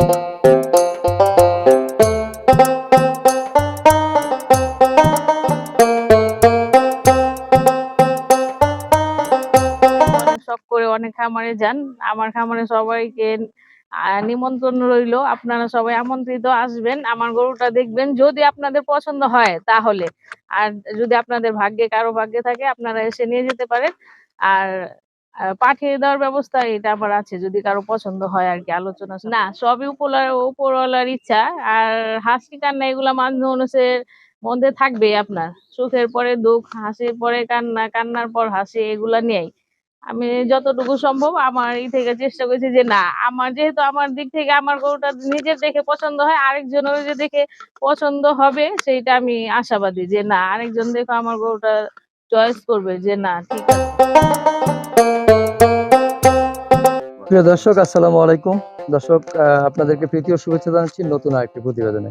শখ করে অনেক খামারে যান। আমার খামারে সবাইকে নিমন্ত্রণ রইল। আপনারা সবাই আমন্ত্রিত আসবেন। আমার গরুটা দেখবেন যদি আপনাদের পছন্দ হয় তাহলে। আর যদি আপনাদের ভাগ্যে কারও ভাগ্যে থাকে, আপনারা এসে নিয়ে যেতে পারেন। আর পাঠিয়ে দেওয়ার ব্যবস্থা এটা আমার আছে, যদি কারও পছন্দ হয় আর কি, আলোচনা না, সবই উপরওয়ালার ইচ্ছা, আর হাসি কান্না এগুলা মানুষের মধ্যে থাকবে আপনার। সুখের পরে দুঃখ, হাসির পরে কান্না, কান্নার পর হাসি, এগুলা নিয়েই। আমি যতটুকু সম্ভব আমার ই থেকে চেষ্টা করেছি যে না, আমার যেহেতু আমার দিক থেকে আমার গরুটা নিজের দেখে পছন্দ হয়, আরেকজনের যে দেখে পছন্দ হবে, সেইটা আমি আশাবাদী যে না, আরেকজন দেখো আমার গরুটা চয়েস করবে যে না, ঠিক আছে। প্রিয় দর্শক, আসসালামু আলাইকুম। দর্শক আপনাদেরকে প্রীতি ও শুভেচ্ছা জানাচ্ছি নতুন আরেকটি প্রতিবেদনে।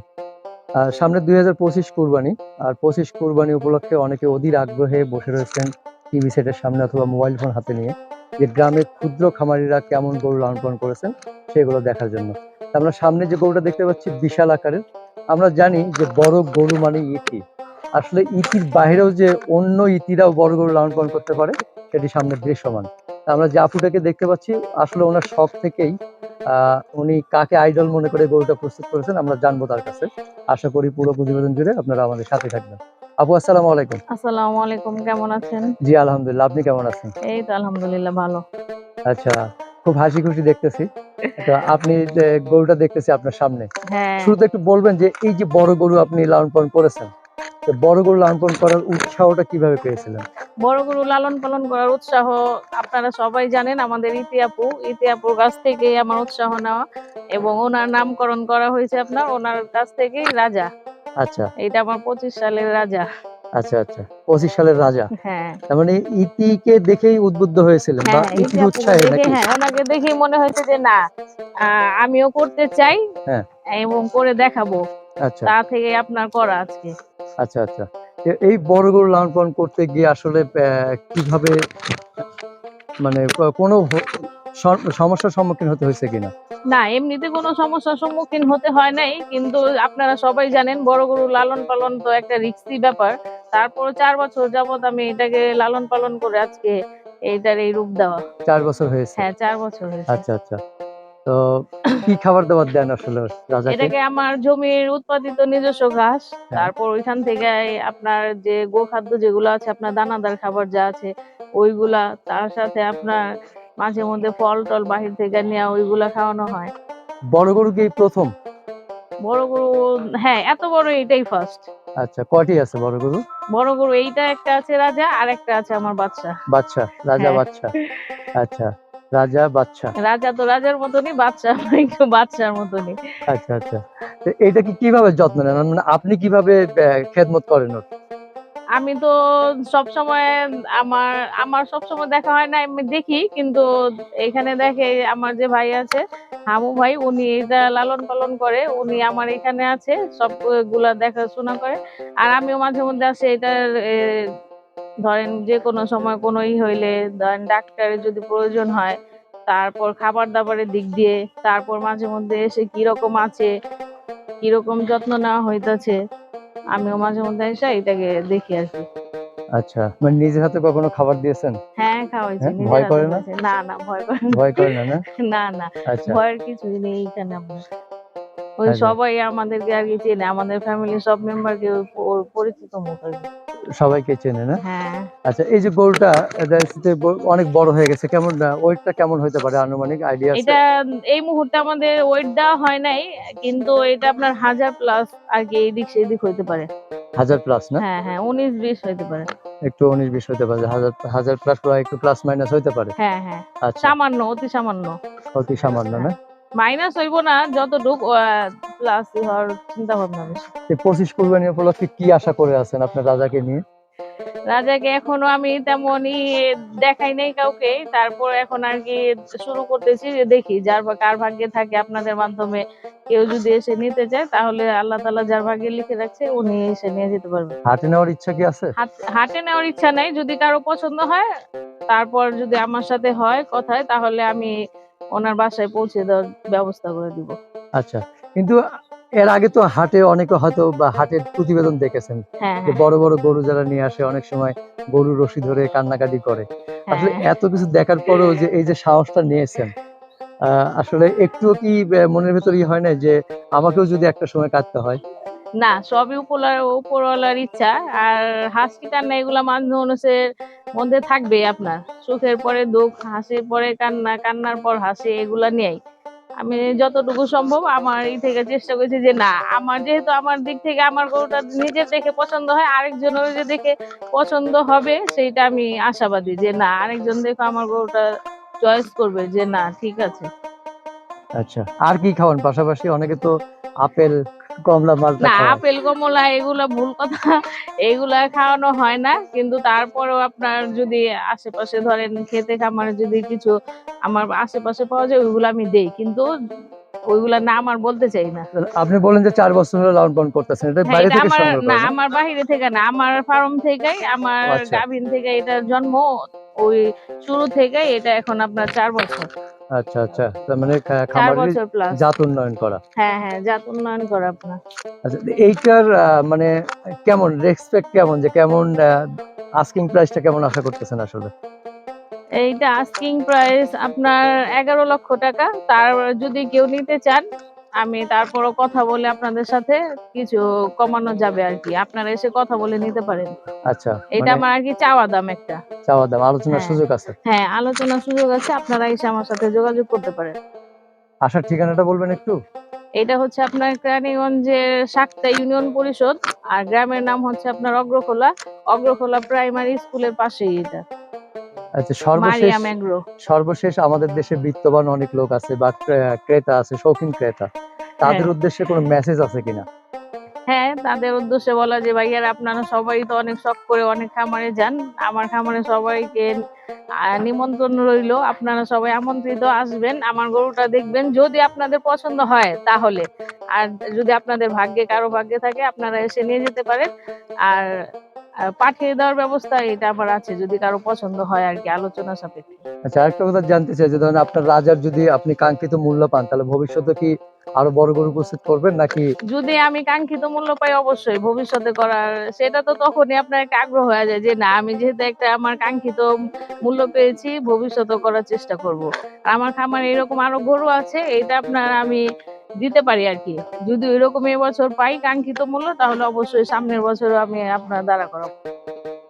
সামনে দুই হাজার পঁচিশ কুরবানি, আর পঁচিশ কুরবানি উপলক্ষে অনেকে অধীর আগ্রহে বসে রয়েছেন টিভি সেটের সামনে অথবা মোবাইল ফোন হাতে নিয়ে। যে গ্রামের ক্ষুদ্র খামারিরা কেমন গরু লালন পালন করেছেন, সেগুলো দেখার জন্য। আমরা সামনে যে গরুটা দেখতে পাচ্ছি, বিশাল আকারের। আমরা জানি যে বড় গরু মানে ইতি আসলে ইতির বাইরেও যে অন্য ইতিরাও বড় গরু লালন পালন করতে পারে, সেটি সামনে দৃশ্যমান। আমরা আপুটাকে দেখতে পাচ্ছি আসলে ওনার শখ থেকেই উনি কাকে আইডল মনে করে গরুটা প্রস্তুত করেছেন আমরা জানব তার কাছে। আশা করি পুরো প্রতিবেদন জুড়ে আপনারা আমাদের সাথে থাকবেন। আপু আসসালামু আলাইকুম। আসসালামু আলাইকুম কেমন আছেন? জি আলহামদুলিল্লাহ আপনি কেমন আছেন? এই তো আলহামদুলিল্লাহ ভালো। আচ্ছা খুব হাসি খুশি দেখতেছি। তো আপনি যে গরুটা দেখতেছি আপনার সামনে। হ্যাঁ। শুরুতে একটু বলবেন যে এই যে বড় গরু আপনি লালন পালন করেছেন বড় গরু লালন পালন করার উৎসাহটা কীভাবে পেয়েছিলেন? বড় গরু লালন পালন করার উৎসাহ আপনারা সবাই জানেন আমাদের ইতিহাপু। ইতিহাপুর কাছ থেকে আমার উৎসাহ নেওয়া এবং ওনার নামকরণ করা হয়েছে আপনার ওনার কাছ থেকেই রাজা। আচ্ছা। এটা আমার পঁচিশ সালের রাজা। আচ্ছা আচ্ছা। পঁচিশ সালের রাজা। হ্যাঁ। তার মানে ইতিকে দেখেই উদ্বুদ্ধ হয়েছিলেন বা হ্যাঁ ইতিহাপুকে উৎসাহে নাকি? হ্যাঁ ওনাকে দেখেই মনে হয়েছে যে না আমিও করতে চাই হ্যাঁ। এবং করে দেখাবো। আচ্ছা। তা থেকে আপনার করা আজকে। আচ্ছা আচ্ছা। এই বড় গরু লালন পালন করতে গিয়ে আসলে কীভাবে মানে কোনো সমস্যার সম্মুখীন হতে হয়েছে কিনা? না এমনিতে কোনো সমস্যার সম্মুখীন হতে হয় নাই কিন্তু আপনারা সবাই জানেন বড় গরু লালন পালন তো একটা রিক্সি ব্যাপার। তারপর চার বছর যাবত আমি এটাকে লালন পালন করে আজকে এইটার এই রূপ দেওয়া। চার বছর হয়েছে? হ্যাঁ চার বছর হয়েছে। আচ্ছা আচ্ছা। তো কি খাবার দাবার দেন আসলে রাজাকে? এটাকে আমার জমির উৎপাদিত নিজস্ব ঘাস। হ্যাঁ। তারপর ওইখান থেকে আপনার যে গোখাদ্য যেগুলো আছে আপনার দানাদার খাবার যা আছে ওইগুলা তার সাথে আপনার মাঝে মধ্যে ফল টল বাহির থেকে নেওয়া ওইগুলা খাওয়ানো হয়। বড় গরু কি প্রথম? বড় গরু হ্যাঁ এত বড় এটাই ফার্স্ট আচ্ছা কয়টি আছে বড় গরু? বড় গরু এইটা একটা আছে রাজা আর একটা আছে আমার বাচ্চা। বাচ্চা রাজা হ্যাঁ। বাচ্চা। আচ্ছা। রাজা বাচ্চা রাজা তো রাজার মতনই বাচ্চা একটু বাচ্চার মতনই। আচ্ছা আচ্ছা। তো এইটা কি কীভাবে যত্ন নেন? মানে আপনি কীভাবে খেদমত করেন ওর? আমি তো সব সময় আমার আমার সব সময় দেখা হয় না আমি দেখি কিন্তু এখানে দেখে আমার যে ভাই আছে হামু ভাই উনি এটা লালন পালন করে উনি আমার এখানে আছে সবগুলা দেখাশোনা করে। আর আমিও মাঝে মধ্যে আসে এটার ধরেন যে কোনো সময় কোনো ই হইলে ধরেন ডাক্তারের যদি প্রয়োজন হয় তারপর খাবার দাবারের দিক দিয়ে তারপর মাঝে মধ্যে এসে কীরকম আছে কীরকম যত্ন নেওয়া হইতাছে আমিও মাঝে মধ্যে এসে এটাকে দেখি আর কি আচ্ছা মানে নিজের হাতে কখনো খাবার দিয়েছেন হ্যাঁ খাওয়াইছি হ্যাঁ, ভয় করে না? না না ভয় করে না। ভয় করে না না না না আচ্ছা ভয়ের কিছু নেই এখানে ওই আচ্ছা। সবাই আমাদেরকে আর কি চেনে আমাদের ফ্যামিলির সব মেম্বারকে ওর পরিচিত মুখ সবাইকে চেনে না? হ্যাঁ। আচ্ছা এই যে গরুটা ব- অনেক বড় হয়ে গেছে। কেমন ওয়েটটা কেমন হতে পারে? আনুমানিক আইডিয়া এটা এই মুহূর্তে আমাদের ওয়েট দেওয়া হয় নাই কিন্তু এটা আপনার হাজার প্লাস আর কি এইদিক সেদিক হইতে পারে। হাজার প্লাস না? হ্যাঁ হ্যাঁ উনিশ বিশ হইতে পারে। একটু উনিশ বিশ হতে পারে হাজার হাজার প্লাস বা একটু প্লাস মাইনাস হতে পারে? হ্যাঁ হ্যাঁ। আচ্ছা। সামান্য অতি সামান্য। অতি সামান্য না? মাইনাস হইব না যতটুক হওয়ার চিন্তা ভাবনা বেশি। পঁচিশ উপলক্ষে কি আশা করে আছেন আপনার রাজাকে নিয়ে? রাজাকে এখনও আমি তেমনই দেখাই নাই কাউকে তারপর এখন আর কি শুরু করতেছি যে দেখি যার কার ভাগ্যে থাকে আপনাদের মাধ্যমে কেউ যদি এসে নিতে চায় তাহলে আল্লাহ তালা যার ভাগ্যে লিখে রাখছে উনি এসে নিয়ে যেতে পারবে। হাটে নেওয়ার ইচ্ছা কি আছে? হাটে নেওয়ার ইচ্ছা নাই যদি কারও পছন্দ হয় তারপর যদি আমার সাথে হয় কথায় তাহলে আমি ওনার বাসায় পৌঁছে দেওয়ার ব্যবস্থা করে দিব। আচ্ছা কিন্তু এর আগে তো হাটে অনেকে হয়তো বা হাটের প্রতিবেদন দেখেছেন। হ্যাঁ যে হ্যাঁ। বড় বড় গরু যারা নিয়ে আসে অনেক সময় গরু রশি ধরে কান্নাকাটি করে। আসলে হ্যাঁ। এত কিছু দেখার পরেও যে এই যে সাহসটা নিয়েছেন আসলে একটুও কি মনের ভেতর ই হয় না যে আমাকেও যদি একটা সময় কাটতে হয়? না সবই উপলার উপরওয়ালার ইচ্ছা। আর হাসি কান্না এগুলা মানুষের মধ্যে থাকবে আপনার। সুখের পরে দুঃখ হাসির পরে কান্না কান্নার পর হাসি এগুলা নিয়েই। আমি যতটুকু সম্ভব আমার এই থেকে চেষ্টা করেছি যে না, আমার যেহেতু আমার দিক থেকে আমার গরুটা নিজের দেখে পছন্দ হয়, আরেকজনের যে দেখে পছন্দ হবে, সেইটা আমি আশাবাদী যে না, আরেকজন দেখো আমার গরুটা চয়েস করবে যে না, ঠিক আছে। আচ্ছা আর কি খাওয়ান? পাশাপাশি অনেকে তো আপেল কমলা মালটা না আপেল কমলা এগুলা ভুল কথা। এগুলা খাওয়ানো হয় না কিন্তু তারপরেও আপনার যদি আশেপাশে ধরেন খেতে খামারে যদি কিছু আমার আশেপাশে পাওয়া যায় ওইগুলো আমি দেই। কিন্তু ওইগুলা না আমার বলতে চাই না। আপনি বলেন যে চার বছর হলো লালন পালন করতেছেন এটা হ্যাঁ, বাইরে থেকে সংগ্রহ না আমার বাহিরে থেকে না আমার ফার্ম থেকেই আমার আচ্ছা। গাভিন থেকে এটার জন্ম ওই শুরু থেকে এটা এখন আপনার চার বছর। আচ্ছা আচ্ছা। তার মানে খামারের জাত উন্নয়ন করা। হ্যাঁ হ্যাঁ জাত উন্নয়ন করা আপনার। আচ্ছা এইটার মানে কেমন রেসপেক্ট কেমন? যে কেমন আস্কিং প্রাইসটা কেমন আশা করতেছেন আসলে? এইটা আস্কিং প্রাইস আপনার এগারো লক্ষ টাকা। তার যদি কেউ নিতে চান আমি তারপরও কথা বলে আপনাদের সাথে কিছু কমানো যাবে আর কি। আপনারা এসে কথা বলে নিতে পারেন। আচ্ছা এটা মানে আমার আর কি চাওয়া দাম একটা। চাওয়া দাম আলোচনার হ্যাঁ। সুযোগ আছে। হ্যাঁ আলোচনার সুযোগ আছে আপনারা এসে আমার সাথে যোগাযোগ করতে পারেন। আসার ঠিকানাটা বলবেন একটু? এটা হচ্ছে আপনার কেরানীগঞ্জের সাকতা ইউনিয়ন পরিষদ আর গ্রামের নাম হচ্ছে আপনার অগ্রখোলা। অগ্রখোলা প্রাইমারি স্কুলের পাশেই এটা। আচ্ছা সর্বশেষ সর্বশেষ আমাদের দেশে বিত্তবান অনেক লোক আছে বা ক্রেতা আছে শৌখিন ক্রেতা। তাদের হ্যাঁ। উদ্দেশ্যে কোনো মেসেজ আছে কিনা? হ্যাঁ তাদের উদ্দেশ্যে বলা যে ভাইয়ার আপনারা সবাই তো অনেক শখ করে অনেক খামারে যান। আমার খামারে সবাইকে নিমন্ত্রণ রইল। আপনারা সবাই আমন্ত্রিত আসবেন। আমার গরুটা দেখবেন যদি আপনাদের পছন্দ হয় তাহলে। আর যদি আপনাদের ভাগ্যে কারও ভাগ্যে থাকে আপনারা এসে নিয়ে যেতে পারেন। আর পাঠিয়ে দেওয়ার ব্যবস্থা এটা আমার আছে যদি কারও পছন্দ হয় আর কি আলোচনা সাপেক্ষে। আচ্ছা আরেকটা কথা জানতে চাই যে ধরেন আপনার রাজার যদি আপনি কাঙ্ক্ষিত মূল্য পান তাহলে ভবিষ্যতে কি আরও বড় গরু উপস্থিত করবেন নাকি? যদি আমি কাঙ্ক্ষিত মূল্য পাই অবশ্যই ভবিষ্যতে করার সেটা তো তখনই আপনার একটা আগ্রহ হয়ে যায় যে না আমি যেহেতু একটা আমার কাঙ্ক্ষিত মূল্য পেয়েছি ভবিষ্যতে করার চেষ্টা করব। আমার খামারে এরকম আরও গরু আছে এটা আপনার আমি দিতে পারি আর কি। যদি ওই রকম এবছর পাই কাঙ্ক্ষিত মূল্য তাহলে অবশ্যই সামনের বছর আমি আপনার দ্বারা করাবো।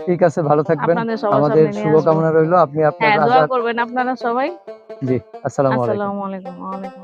ঠিক আছে ভালো থাকবেন। আমাদের। শুভকামনা রইল। আপনি আপনার হ্যাঁ দোয়া করবেন আপনারা সবাই। জি আসসালামু আলাইকুম আসসালামু আলাইকুম। ওয়ালাইকুম